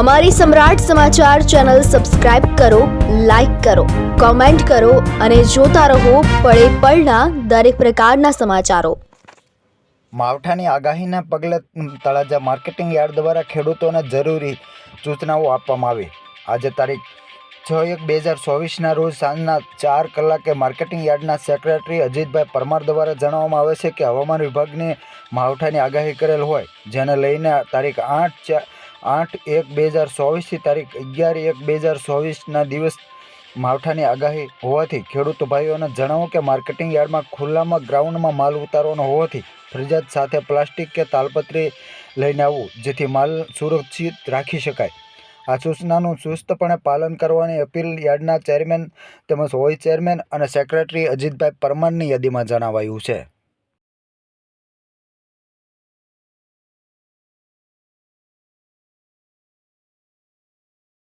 અમારી Samrat Samachar channel subscribe કરો, like કરો, કોમેન્ટ કરો અને જોતા રહો પળે પળના દરેક પ્રકારના સમાચારો. માવઠાની આગાહીના પગલે તળાજા માર્કેટિંગ યાર્ડ દ્વારા ખેડૂતોને જરૂરી સૂચનાઓ આપવામાં આવી. આજે તારીખ છ એક બે હજાર ચોવીસના રોજ સાંજના ચાર કલાકે માર્કેટિંગ યાર્ડના સેક્રેટરી અજીતભાઈ પરમાર દ્વારા જણાવવામાં આવે છે કે હવામાન વિભાગને માવઠાની આગાહી કરેલ હોય, જેને લઈને તારીખ આઠ આઠ એક બે હજાર ચોવીસથી તારીખ અગિયાર એક બે હજાર ચોવીસના દિવસ માવઠાની આગાહી હોવાથી ખેડૂત ભાઈઓને જણાવો કે માર્કેટિંગ યાર્ડમાં ખુલ્લામાં ગ્રાઉન્ડમાં માલ ઉતારવાનો હોવાથી ફરજિયાત સાથે પ્લાસ્ટિક કે તાલપત્રી લઈને આવવું, જેથી માલ સુરક્ષિત રાખી શકાય. આ સૂચનાનું ચુસ્તપણે પાલન કરવાની અપીલ યાર્ડના ચેરમેન તેમજ હોય ચેરમેન અને સેક્રેટરી અજીતભાઈ પરમારની યાદીમાં જણાવાયું છે.